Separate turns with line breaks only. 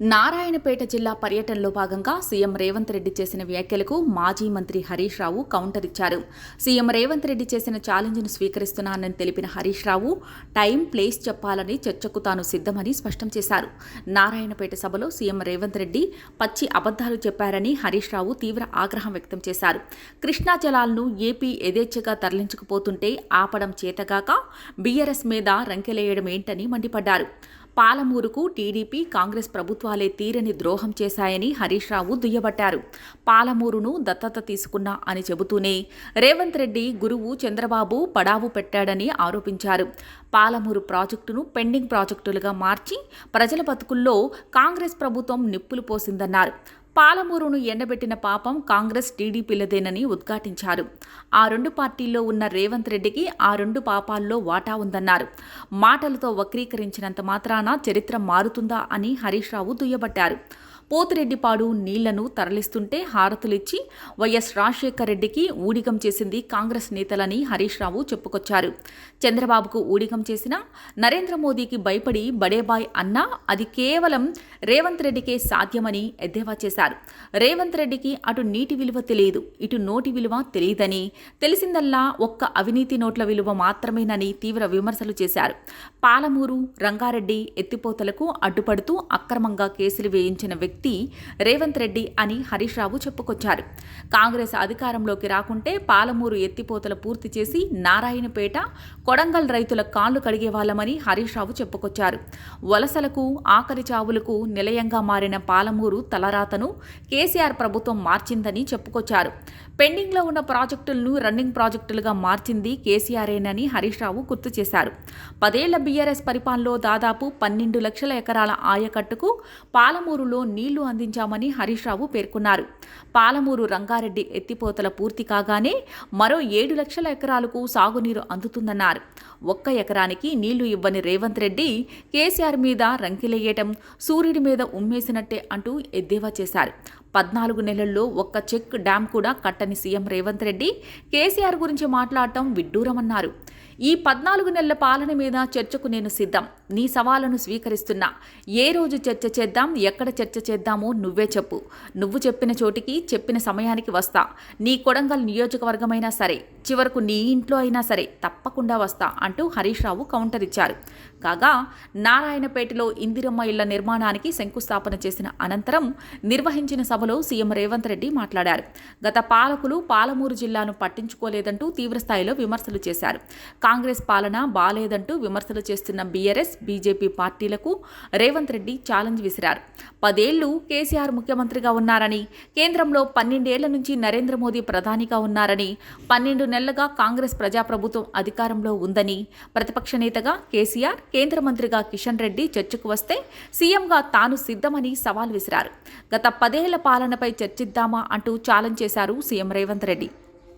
నారాయణపేట జిల్లా పర్యటనలో భాగంగా సీఎం రేవంత్ రెడ్డి చేసిన వ్యాఖ్యలకు మాజీ మంత్రి హరీష్ రావు కౌంటర్ ఇచ్చారు. సీఎం రేవంత్ రెడ్డి చేసిన ఛాలెంజ్ను స్వీకరిస్తున్నానని తెలిపిన హరీష్ రావు టైం ప్లేస్ చెప్పాలని చర్చకు తాను సిద్ధమని స్పష్టం చేశారు. నారాయణపేట సభలో సీఎం రేవంత్ రెడ్డి పచ్చి అబద్ధాలు చెప్పారని హరీష్ రావు తీవ్ర ఆగ్రహం వ్యక్తం చేశారు. కృష్ణా జలాలను ఏపీ యథేచ్ఛగా తరలించకపోతుంటే ఆపడం చేతగాక బీఆర్ఎస్ మీద రంకెలేయడం ఏంటని మండిపడ్డారు. పాలమూరుకు టీడీపీ కాంగ్రెస్ ప్రభుత్వాలే తీరని ద్రోహం చేశాయని హరీష్ రావు దుయ్యబట్టారు. పాలమూరును దత్తత తీసుకున్నా అని చెబుతూనే రేవంత్ రెడ్డి గురువు చంద్రబాబు పడావు పెట్టాడని ఆరోపించారు. పాలమూరు ప్రాజెక్టును పెండింగ్ ప్రాజెక్టులుగా మార్చి ప్రజల బతుకుల్లో కాంగ్రెస్ ప్రభుత్వం నిప్పులు పోసిందన్నారు. పాలమూరును ఎండబెట్టిన పాపం కాంగ్రెస్ టీడీపీలదేనని ఉద్ఘాటించారు. ఆ రెండు పార్టీల్లో ఉన్న రేవంత్ రెడ్డికి ఆ రెండు పాపాల్లో వాటా ఉందన్నారు. మాటలతో వక్రీకరించినంత మాత్రాన చరిత్ర మారుతుందా అని హరీష్ రావు దుయ్యబట్టారు. పోతిరెడ్డిపాడు నీళ్ళను తరలిస్తుంటే హారతులిచ్చి వైఎస్ రాజశేఖర్ రెడ్డికి ఊడిగం చేసింది కాంగ్రెస్ నేతలని హరీష్ రావు చెప్పుకొచ్చారు. చంద్రబాబుకు ఊడిగం చేసిన నరేంద్ర మోదీకి భయపడి బడేబాయ్ అన్నా అది కేవలం రేవంత్ రెడ్డికే సాధ్యమని ఎద్దేవా చేశారు. రేవంత్ రెడ్డికి అటు నీటి విలువ తెలియదు ఇటు నోటి విలువ తెలియదని తెలిసిందల్లా ఒక్క అవినీతి నోట్ల విలువ మాత్రమేనని తీవ్ర విమర్శలు చేశారు. పాలమూరు రంగారెడ్డి ఎత్తిపోతలకు అడ్డుపడుతూ అక్రమంగా కేసులు వేయించిన వ్యక్తి రేవంత్ రెడ్డి అని హరీష్ రావు చెప్పుకొచ్చారు. కాంగ్రెస్ అధికారంలోకి రాకుంటే పాలమూరు ఎత్తిపోతలు పూర్తి చేసి నారాయణపేట కొడంగల్ రైతుల కాళ్ళు కడిగే వాళ్ళమని హరీష్ రావు చెప్పుకొచ్చారు. వలసలకు ఆఖరి చావులకు నిలయంగా మారిన పాలమూరు తలరాతను కేసీఆర్ ప్రభుత్వం మార్చిందని చెప్పుకొచ్చారు. పెండింగ్లో ఉన్న ప్రాజెక్టులను రన్నింగ్ ప్రాజెక్టులుగా మార్చింది కేసీఆర్ఏనని హరీష్ రావు గుర్తు చేశారు. పదేళ్ళ బీఆర్ఎస్ పరిపాలనలో దాదాపు పన్నెండు లక్షల ఎకరాల ఆయకట్టుకు పాలమూరులో నీళ్ళు అందించామని హరీష్ రావు పేర్కొన్నారు. పాలమూరు రంగారెడ్డి ఎత్తిపోతల పూర్తి కాగానే మరో ఏడు లక్షల ఎకరాలకు సాగునీరు అందుతుందన్నారు. ఒక్క ఎకరానికి నీళ్ళు ఇవ్వని రేవంత్ రెడ్డి కేసీఆర్ మీద రంకిలేయటం సూర్యుడి మీద ఉమ్మేసినట్టే అంటూ ఎద్దేవా చేశారు. పద్నాలుగు నెలల్లో ఒక్క చెక్ డ్యాం కూడా కట్టని సీఎం రేవంత్ రెడ్డి కేసీఆర్ గురించి మాట్లాడటం విడ్డూరమన్నారు. ఈ పద్నాలుగు నెలల పాలన మీద చర్చకు నేను సిద్ధం. నీ సవాలను స్వీకరిస్తున్నా. ఏ రోజు చర్చ చేద్దాం ఎక్కడ చర్చ చేద్దామో నువ్వే చెప్పు. నువ్వు చెప్పిన చోటికి చెప్పిన సమయానికి వస్తా. నీ కొడంగల్ నియోజకవర్గమైనా సరే చివరకు నీ ఇంట్లో అయినా సరే తప్పకుండా వస్తా అంటూ హరీష్ రావు కౌంటర్ ఇచ్చారు. కాగా నారాయణపేటలో ఇందిరమ్మ ఇళ్ళ నిర్మాణానికి శంకుస్థాపన చేసిన అనంతరం నిర్వహించిన సభలో సీఎం రేవంత్ రెడ్డి మాట్లాడారు. గత పాలకులు పాలమూరు జిల్లాను పట్టించుకోలేదంటూ తీవ్రస్థాయిలో విమర్శలు చేశారు. కాంగ్రెస్ పాలన బాలేదంటూ విమర్శలు చేస్తున్న బీఆర్ఎస్ బీజేపీ పార్టీలకు రేవంత్ రెడ్డి ఛాలెంజ్ విసిరారు. పదేళ్ళు కేసీఆర్ ముఖ్యమంత్రిగా ఉన్నారని కేంద్రంలో పన్నెండేళ్ళ నుంచి నరేంద్ర మోదీ ప్రధానిగా ఉన్నారని పన్నెండు నెలలుగా కాంగ్రెస్ ప్రజాప్రభుత్వం అధికారంలో ఉందని ప్రతిపక్ష నేతగా కేసీఆర్ కేంద్ర మంత్రిగా కిషన్ రెడ్డి చర్చకు వస్తే సీఎంగా తాను సిద్ధమని సవాల్ విసిరారు. గత పదేళ్ళ పాలనపై చర్చిద్దామా అంటూ ఛాలెంజ్ చేశారు సీఎం రేవంత్ రెడ్డి.